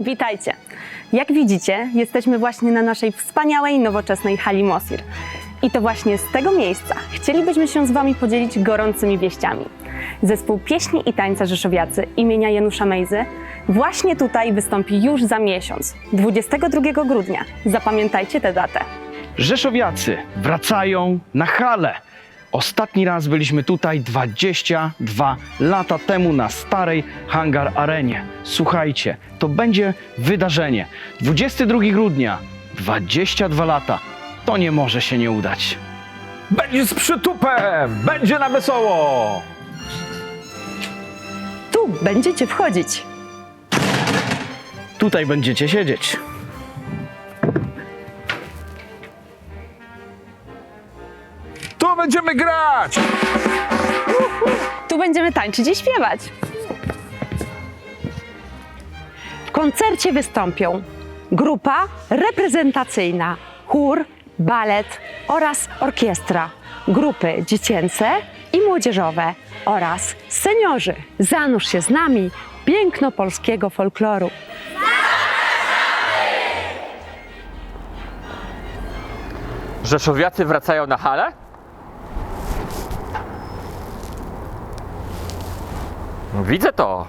Witajcie! Jak widzicie, jesteśmy właśnie na naszej wspaniałej, nowoczesnej hali Mosir. I to właśnie z tego miejsca chcielibyśmy się z Wami podzielić gorącymi wieściami. Zespół Pieśni i Tańca Rzeszowiacy imienia Janusza Mejzy właśnie tutaj wystąpi już za miesiąc, 22 grudnia. Zapamiętajcie tę datę. Rzeszowiacy wracają na halę. Ostatni raz byliśmy tutaj 22 lata temu na starej Hangar Arenie. Słuchajcie, to będzie wydarzenie. 22 grudnia, 22 lata. To nie może się nie udać. Będzie z przytupem! Będzie na wesoło! Tu będziecie wchodzić. Tutaj będziecie siedzieć. Tu będziemy grać! Tu będziemy tańczyć i śpiewać. W koncercie wystąpią grupa reprezentacyjna, chór, balet oraz orkiestra, grupy dziecięce i młodzieżowe oraz seniorzy. Zanurz się z nami piękno polskiego folkloru. Rzeszowiacy wracają na halę? Widzę to.